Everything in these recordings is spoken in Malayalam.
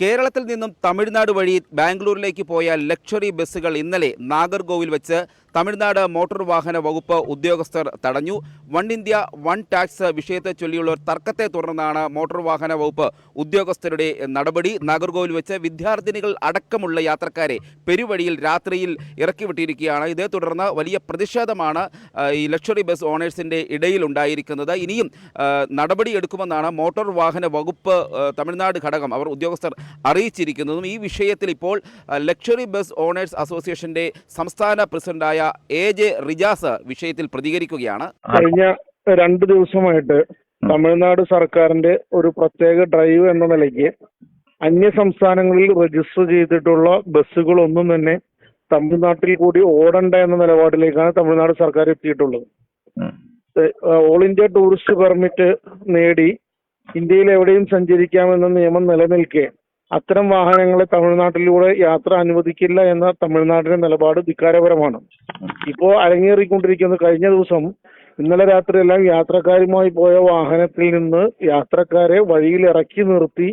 കേരളത്തിൽ നിന്നും തമിഴ്നാട് വഴി ബാംഗ്ലൂരിലേക്ക് പോയ ലക്ഷറി ബസ്സുകൾ ഇന്നലെ നാഗർകോവിൽ വെച്ച് തമിഴ്നാട് മോട്ടോർ വാഹന വകുപ്പ് ഉദ്യോഗസ്ഥർ തടഞ്ഞു. വൺ ഇന്ത്യ വൺ ടാക്സ് വിഷയത്തെ ചൊല്ലിയുള്ള ഒരു തർക്കത്തെ തുടർന്നാണ് മോട്ടോർ വാഹന വകുപ്പ് ഉദ്യോഗസ്ഥരുടെ നടപടി. നാഗർകോവിൽ വെച്ച് വിദ്യാർത്ഥിനികൾ അടക്കമുള്ള യാത്രക്കാരെ പെരുവഴിയിൽ രാത്രിയിൽ ഇറക്കി വിട്ടിരിക്കുകയാണ്. ഇതേ തുടർന്ന് വലിയ പ്രതിഷേധമാണ് ഈ ലക്ഷറി ബസ് ഓണേഴ്സിന്റെ ഇടയിൽ ഉണ്ടായിരിക്കുന്നത്. ഇനിയും നടപടി നടപടിയെടുക്കുമെന്നാണ് മോട്ടോർ വാഹന വകുപ്പ് തമിഴ്നാട് ഘടകം അവർ ഉദ്യോഗസ്ഥർ അറിയിച്ചിരിക്കുന്നതും. ഈ വിഷയത്തിൽ ഇപ്പോൾ ലക്ഷറി ബസ് ഓണേഴ്സ് അസോസിയേഷന്റെ സംസ്ഥാന പ്രസിഡന്റായ എ ജെ റിജാസ് വിഷയത്തിൽ പ്രതികരിക്കുകയാണ്. കഴിഞ്ഞ രണ്ട് ദിവസമായിട്ട് തമിഴ്നാട് സർക്കാരിന്റെ ഒരു പ്രത്യേക ഡ്രൈവ് എന്ന നിലയ്ക്ക് അന്യ സംസ്ഥാനങ്ങളിൽ രജിസ്റ്റർ ചെയ്തിട്ടുള്ള ബസ്സുകളൊന്നും തന്നെ തമിഴ്നാട്ടിൽ കൂടി ഓടണ്ട എന്ന നിലപാടിലേക്കാണ് തമിഴ്നാട് സർക്കാർ എത്തിയിട്ടുള്ളത്. ഓൾ ഇന്ത്യ ടൂറിസ്റ്റ് പെർമിറ്റ് നേടി ഇന്ത്യയിൽ എവിടെയും സഞ്ചരിക്കാമെന്ന നിയമം നിലനിൽക്കെ അത്തരം വാഹനങ്ങളെ തമിഴ്നാട്ടിലൂടെ യാത്ര അനുവദിക്കില്ല എന്ന തമിഴ്നാടിന്റെ നിലപാട് ധിക്കാരപരമാണ്. ഇപ്പോ അരങ്ങേറിക്കൊണ്ടിരിക്കുന്ന. കഴിഞ്ഞ ദിവസം ഇന്നലെ രാത്രിയെല്ലാം യാത്രക്കാരുമായി പോയ വാഹനത്തിൽ നിന്ന് യാത്രക്കാരെ വഴിയിൽ ഇറക്കി നിർത്തി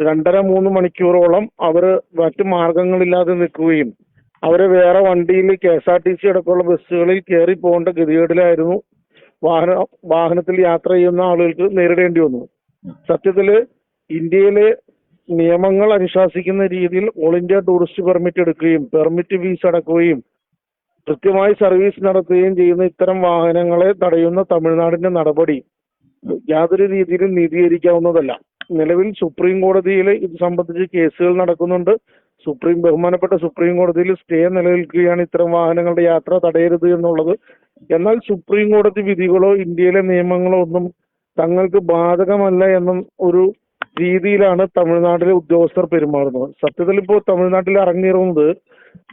രണ്ടര മൂന്ന് മണിക്കൂറോളം അവർ മറ്റു മാർഗങ്ങളില്ലാതെ നിൽക്കുകയും അവരെ വേറെ വണ്ടിയിൽ K S R T C അടക്കമുള്ള ബസ്സുകളിൽ കയറി പോകേണ്ട ഗതികേടിലായിരുന്നു വാഹന വാഹനത്തിൽ യാത്ര ചെയ്യുന്ന ആളുകൾക്ക് നേരിടേണ്ടി വന്നു സത്യത്തിൽ ഇന്ത്യയിലെ നിയമങ്ങൾ അനുശാസിക്കുന്ന രീതിയിൽ ഓൾ ഇന്ത്യ ടൂറിസ്റ്റ് പെർമിറ്റ് എടുക്കുകയും പെർമിറ്റ് ഫീസ് അടക്കുകയും കൃത്യമായി സർവീസ് നടത്തുകയും ചെയ്യുന്ന ഇത്തരം വാഹനങ്ങളെ തടയുന്ന തമിഴ്നാടിന്റെ നടപടി യാതൊരു രീതിയിലും നീതീകരിക്കാവുന്നതല്ല. നിലവിൽ സുപ്രീം കോടതിയിൽ ഇത് സംബന്ധിച്ച് കേസുകൾ നടക്കുന്നുണ്ട്. സുപ്രീം ബഹുമാനപ്പെട്ട സുപ്രീം കോടതിയിൽ സ്റ്റേ നിലനിൽക്കുകയാണ് ഇത്തരം വാഹനങ്ങളുടെ യാത്ര തടയരുത് എന്നുള്ളത്. എന്നാൽ സുപ്രീം കോടതി വിധികളോ ഇന്ത്യയിലെ നിയമങ്ങളോ ഒന്നും തങ്ങൾക്ക് ബാധകമല്ല എന്നും ഒരു രീതിയിലാണ് തമിഴ്നാട്ടിലെ ഉദ്യോഗസ്ഥർ പെരുമാറുന്നത്. സത്യത്തിൽ ഇപ്പോൾ തമിഴ്നാട്ടിൽ ഇറങ്ങിയിരുന്നത്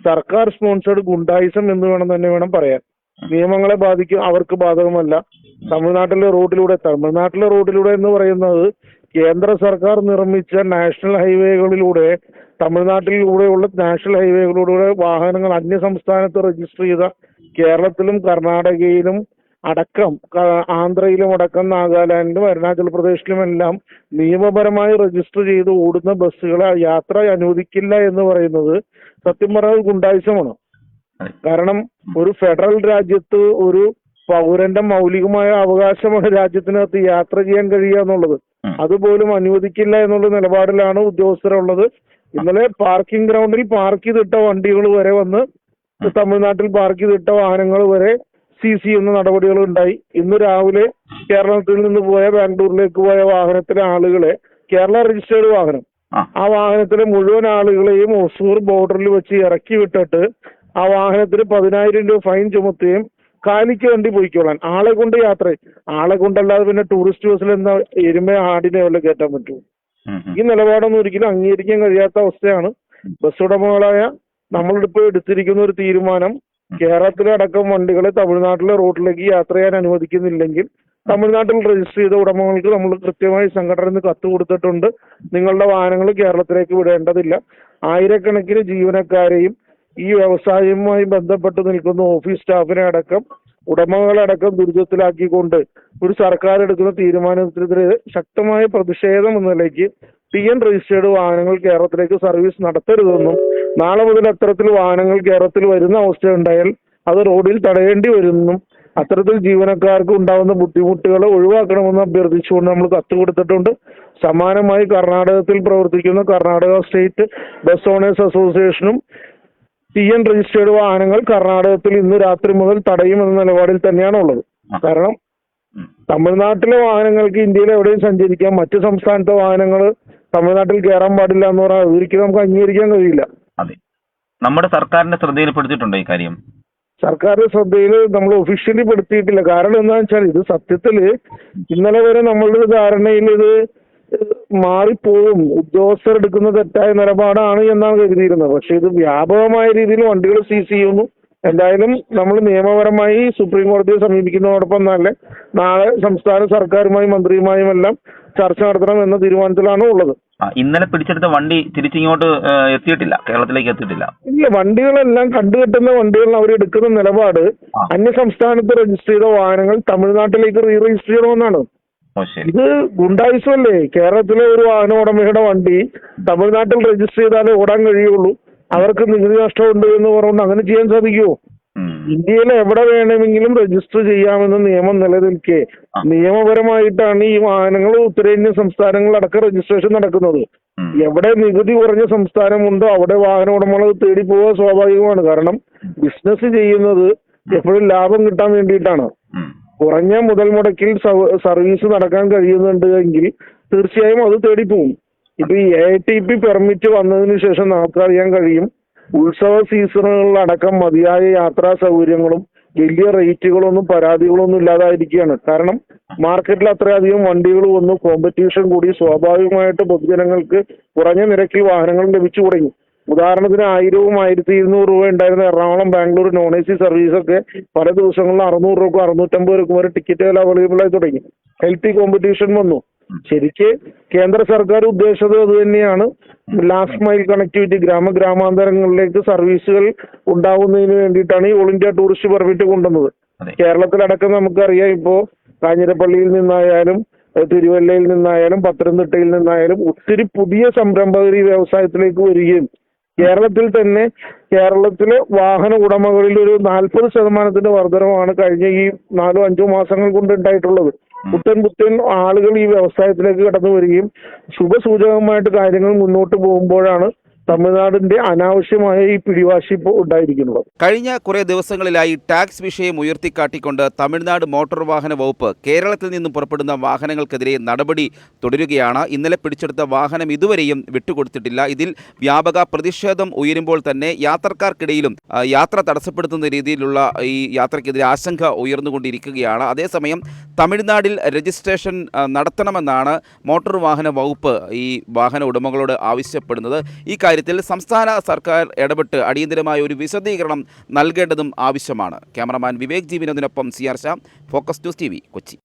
സർക്കാർ സ്പോൺസേഡ് ഗുണ്ടായിസം എന്ന് വേണം തന്നെ വേണം പറയാൻ. നിയമങ്ങളെ ബാധിക്കും അവർക്ക് ബാധകമല്ല. തമിഴ്നാട്ടിലെ റോഡിലൂടെ തമിഴ്നാട്ടിലെ റോഡിലൂടെ എന്ന് പറയുന്നത് കേന്ദ്ര സർക്കാർ നിർമ്മിച്ച നാഷണൽ ഹൈവേകളിലൂടെ തമിഴ്നാട്ടിലൂടെയുള്ള നാഷണൽ ഹൈവേകളിലൂടെ വാഹനങ്ങൾ അന്യ സംസ്ഥാനത്ത് രജിസ്റ്റർ ചെയ്ത കേരളത്തിലും കർണാടകയിലും അടക്കം ആന്ധ്രയിലും അടക്കം നാഗാലാൻഡിലും അരുണാചൽ പ്രദേശിലും എല്ലാം നിയമപരമായി രജിസ്റ്റർ ചെയ്ത് ഓടുന്ന ബസ്സുകളെ യാത്ര അനുവദിക്കില്ല എന്ന് പറയുന്നത് സത്യം പറഞ്ഞാൽ ഗുണ്ടായുസമാണ്. കാരണം ഒരു ഫെഡറൽ രാജ്യത്ത് ഒരു പൗരന്റെ മൗലികമായ അവകാശമാണ് രാജ്യത്തിനകത്ത് യാത്ര ചെയ്യാൻ കഴിയുക എന്നുള്ളത്. അതുപോലും അനുവദിക്കില്ല എന്നുള്ള നിലപാടിലാണ് ഉദ്യോഗസ്ഥരുള്ളത്. ഇന്നലെ പാർക്കിംഗ് ഗ്രൗണ്ടിൽ പാർക്ക് ചെയ്തിട്ട വണ്ടികൾ വരെ വന്ന് തമിഴ്നാട്ടിൽ പാർക്ക് ചെയ്തിട്ട വാഹനങ്ങൾ വരെ സി സി എന്ന നടപടികൾ ഉണ്ടായി. ഇന്ന് രാവിലെ കേരളത്തിൽ നിന്ന് പോയ ബാംഗ്ലൂരിലേക്ക് പോയ വാഹനത്തിലെ ആളുകളെ കേരള രജിസ്റ്റേർഡ് വാഹനം. ആ. വാഹനത്തിലെ മുഴുവൻ ആളുകളെയും ഒസൂർ ബോർഡറിൽ വെച്ച് ഇറക്കി വിട്ടിട്ട് ആ വാഹനത്തിന് പതിനായിരം രൂപ ഫൈൻ ചുമത്തുകയും കാലിക്ക് വണ്ടി പോയിക്കോളാൻ ആളെ കൊണ്ട് യാത്ര ആളെ കൊണ്ടല്ലാതെ പിന്നെ ടൂറിസ്റ്റ് ബസ്സിൽ എന്താ എരുമ ആടിനെ വല്ല കയറ്റാൻ ഉം. ഈ നിലപാടൊന്നും ഒരിക്കലും അംഗീകരിക്കാൻ കഴിയാത്ത അവസ്ഥയാണ്. ബസ് ഉടമകളായ നമ്മളിപ്പോ എടുത്തിരിക്കുന്ന ഒരു തീരുമാനം കേരളത്തിലെ അടക്കം വണ്ടികളെ തമിഴ്നാട്ടിലെ റോഡിലേക്ക് യാത്ര ചെയ്യാൻ അനുവദിക്കുന്നില്ലെങ്കിൽ തമിഴ്നാട്ടിൽ രജിസ്റ്റർ ചെയ്ത ഉടമകൾക്ക് നമ്മൾ കൃത്യമായി സംഘടനയിൽ നിന്ന് കത്ത് കൊടുത്തിട്ടുണ്ട്. നിങ്ങളുടെ വാഹനങ്ങൾ കേരളത്തിലേക്ക് വിടേണ്ടതില്ല. ആയിരക്കണക്കിന് ജീവനക്കാരെയും ഈ വ്യവസായവുമായി ബന്ധപ്പെട്ട് നിൽക്കുന്ന ഓഫീസ് സ്റ്റാഫിനെ അടക്കം ഉടമകളടക്കം ദുരിതത്തിലാക്കിക്കൊണ്ട് ഒരു സർക്കാർ എടുക്കുന്ന തീരുമാനത്തിനെതിരെ ശക്തമായ പ്രതിഷേധം എന്ന നിലയ്ക്ക് ടി എൻ രജിസ്റ്റേർഡ് വാഹനങ്ങൾ കേരളത്തിലേക്ക് സർവീസ് നടത്തരുതെന്നും നാളെ മുതൽ അത്തരത്തിൽ വാഹനങ്ങൾ കേരളത്തിൽ വരുന്ന അവസ്ഥ ഉണ്ടായാൽ അത് റോഡിൽ തടയേണ്ടി വരുമെന്നും അത്തരത്തിൽ ജീവനക്കാർക്ക് ഉണ്ടാകുന്ന ബുദ്ധിമുട്ടുകൾ ഒഴിവാക്കണമെന്ന് അഭ്യർത്ഥിച്ചുകൊണ്ട് നമ്മൾ കത്ത് കൊടുത്തിട്ടുണ്ട്. സമാനമായി കർണാടകത്തിൽ പ്രവർത്തിക്കുന്ന കർണാടക സ്റ്റേറ്റ് ബസ് ഓണേഴ്സ് അസോസിയേഷനും ടി എൻ രജിസ്റ്റേർഡ് വാഹനങ്ങൾ കർണാടകത്തിൽ ഇന്ന് രാത്രി മുതൽ തടയുമെന്ന നിലപാടിൽ തന്നെയാണ് ഉള്ളത് കാരണം തമിഴ്നാട്ടിലെ വാഹനങ്ങൾക്ക് ഇന്ത്യയിൽ എവിടെയും സഞ്ചരിക്കാം. മറ്റു സംസ്ഥാനത്തെ വാഹനങ്ങൾ തമിഴ്നാട്ടിൽ കയറാൻ പാടില്ല എന്ന് പറഞ്ഞാൽ ഒരിക്കലും നമുക്ക് അംഗീകരിക്കാൻ കഴിയില്ല. അതെ. നമ്മുടെ സർക്കാരിന്റെ ശ്രദ്ധയിൽപ്പെടുത്തിയിട്ടുണ്ടോ ഈ കാര്യം? സർക്കാർ ശ്രദ്ധയിൽ നമ്മൾ ഒഫീഷ്യലി പെടുത്തിയിട്ടില്ല. കാരണം എന്താണെന്ന് വെച്ചാൽ ഇത് സത്യത്തിൽ ഇന്നലെ വരെ നമ്മളുടെ ധാരണയിൽ ഇത് മാറിപ്പോവും. ഉദ്യോഗസ്ഥർ എടുക്കുന്ന തെറ്റായ നിലപാടാണ് എന്നാണ് കരുതിയിരുന്നത്. പക്ഷെ ഇത് വ്യാപകമായ രീതിയിൽ വണ്ടികൾ സീസ് ചെയ്യുന്നു. എന്തായാലും നമ്മൾ നിയമപരമായി സുപ്രീം കോടതിയെ സമീപിക്കുന്നതോടൊപ്പം തന്നെ നാളെ സംസ്ഥാന സർക്കാരുമായും മന്ത്രിയുമായും എല്ലാം ചർച്ച നടത്തണം എന്ന തീരുമാനത്തിലാണ് ഉള്ളത്. ഇന്നലെ പിടിച്ചെടുത്ത വണ്ടി തിരിച്ചിങ്ങോട്ട് എത്തിയിട്ടില്ല. കേരളത്തിലേക്ക് എത്തിയിട്ടില്ല. ഇല്ല വണ്ടികളെല്ലാം കണ്ടുകെട്ടുന്ന വണ്ടികൾ അവർ എടുക്കുന്ന നിലപാട്. അന്യ സംസ്ഥാനത്ത് രജിസ്റ്റർ ചെയ്ത വാഹനങ്ങൾ തമിഴ്നാട്ടിലേക്ക് റീ രജിസ്റ്റർ ചെയ്യണമെന്നാണ് ഇത് ഗുണ്ടായുസല്ലേ? കേരളത്തിലെ ഒരു വാഹന ഉടമയുടെ വണ്ടി തമിഴ്നാട്ടിൽ രജിസ്റ്റർ ചെയ്താലേ ഓടാൻ കഴിയുള്ളൂ. അവർക്ക് നികുതി നഷ്ടമുണ്ട് എന്ന് പറഞ്ഞുകൊണ്ട് അങ്ങനെ ചെയ്യാൻ സാധിക്കുമോ. ഇന്ത്യയിൽ എവിടെ വേണമെങ്കിലും രജിസ്റ്റർ ചെയ്യാമെന്ന നിയമം നിലനിൽക്കെ. നിയമപരമായിട്ടാണ് ഈ വാഹനങ്ങൾ ഉത്തരേന്ത്യൻ സംസ്ഥാനങ്ങളിലടക്കം രജിസ്ട്രേഷൻ നടക്കുന്നത്. എവിടെ നികുതി കുറഞ്ഞ സംസ്ഥാനമുണ്ടോ അവിടെ വാഹന ഉടമകൾ തേടി പോവുക സ്വാഭാവികമാണ്. കാരണം ബിസിനസ് ചെയ്യുന്നത് എപ്പോഴും ലാഭം കിട്ടാൻ വേണ്ടിയിട്ടാണ്. കുറഞ്ഞ മുതൽ മുടക്കിൽ സർവീസ് നടക്കാൻ കഴിയുന്നുണ്ട് എങ്കിൽ തീർച്ചയായും അത് തേടി തേടിപ്പോവും ഇപ്പൊ ഈ എ ടി പി പെർമിറ്റ് വന്നതിന് ശേഷം നമുക്കറിയാൻ കഴിയും. ഉത്സവ സീസണുകളിലടക്കം മതിയായ യാത്രാ സൗകര്യങ്ങളും വലിയ റേറ്റുകളൊന്നും പരാതികളൊന്നും ഇല്ലാതായിരിക്കുകയാണ്. കാരണം മാർക്കറ്റിൽ അത്രയധികം വണ്ടികൾ വന്നു കോമ്പറ്റീഷൻ കൂടി സ്വാഭാവികമായിട്ട് പൊതുജനങ്ങൾക്ക് കുറഞ്ഞ നിരക്കിൽ വാഹനങ്ങൾ ലഭിച്ചു തുടങ്ങി. ഉദാഹരണത്തിന് ആയിരവും ആയിരത്തി ഇരുന്നൂറ് രൂപ ഉണ്ടായിരുന്ന Ernakulam Bangalore non A C സർവീസൊക്കെ പല ദിവസങ്ങളിൽ അറുന്നൂറ് രൂപ അറുന്നൂറ്റമ്പത് രൂപ വരെ ടിക്കറ്റ് വില അവൈലബിൾ ആയി തുടങ്ങി. ഹെൽത്തി കോമ്പറ്റീഷൻ വന്നു. ശരിക്ക് കേന്ദ്ര സർക്കാർ ഉദ്ദേശിച്ചത് അത് തന്നെയാണ്. ലാസ്റ്റ് മൈൽ കണക്ടിവിറ്റി ഗ്രാമ ഗ്രാമാന്തരങ്ങളിലേക്ക് സർവീസുകൾ ഉണ്ടാവുന്നതിന് വേണ്ടിയിട്ടാണ് ഈ ഓൾ ഇന്ത്യ ടൂറിസ്റ്റ് പെർമിറ്റ് കൊണ്ടുവന്നത്. കേരളത്തിലടക്കം നമുക്കറിയാം ഇപ്പോ കാഞ്ഞിരപ്പള്ളിയിൽ നിന്നായാലും തിരുവല്ലയിൽ നിന്നായാലും പത്തനംതിട്ടയിൽ നിന്നായാലും ഒത്തിരി പുതിയ സംരംഭകർ ഈ വ്യവസായത്തിലേക്ക് വരികയും കേരളത്തിൽ തന്നെ കേരളത്തിലെ വാഹന ഉടമകളിൽ ഒരു നാൽപ്പത് ശതമാനത്തിന്റെ വർധനമാണ് കഴിഞ്ഞ ഈ നാലോ അഞ്ചോ മാസങ്ങൾ കൊണ്ട് ഉണ്ടായിട്ടുള്ളത്. പുത്തൻ പുത്തൻ ആളുകൾ ഈ വ്യവസായത്തിലേക്ക് കടന്നു വരികയും ശുഭസൂചകമായിട്ട് കാര്യങ്ങൾ മുന്നോട്ട് പോകുമ്പോഴാണ് തമിഴ്നാടിന്റെ അനാവശ്യമായ ഈ പിടിവാശി ഉണ്ടായിരിക്കുന്നത്. കഴിഞ്ഞ കുറേ ദിവസങ്ങളിലായി ടാക്സ് വിഷയം ഉയർത്തിക്കാട്ടിക്കൊണ്ട് തമിഴ്നാട് മോട്ടോർ വാഹന വകുപ്പ് കേരളത്തിൽ നിന്നും പുറപ്പെടുന്ന വാഹനങ്ങൾക്കെതിരെ നടപടി തുടരുകയാണ്. ഇന്നലെ പിടിച്ചെടുത്ത വാഹനം ഇതുവരെയും വിട്ടുകൊടുത്തിട്ടില്ല. ഇതിൽ വ്യാപക പ്രതിഷേധം ഉയരുമ്പോൾ തന്നെ യാത്രക്കാർക്കിടയിലും യാത്ര തടസ്സപ്പെടുത്തുന്ന രീതിയിലുള്ള ഈ യാത്രയ്ക്കെതിരെ ആശങ്ക ഉയർന്നുകൊണ്ടിരിക്കുകയാണ്. അതേസമയം തമിഴ്നാടിൽ രജിസ്ട്രേഷൻ നടത്തണമെന്നാണ് മോട്ടോർ വാഹന വകുപ്പ് ഈ വാഹന ഉടമകളോട് ആവശ്യപ്പെടുന്നത്. ഈ കാര്യത്തിൽ സംസ്ഥാന സർക്കാർ ഇടപെട്ട് അടിയന്തരമായ ഒരു വിശദീകരണം നൽകേണ്ടതും ആവശ്യമാണ്. Cameraman Vivek G വിനോദിനൊപ്പം C R Sha focus news T Kochi.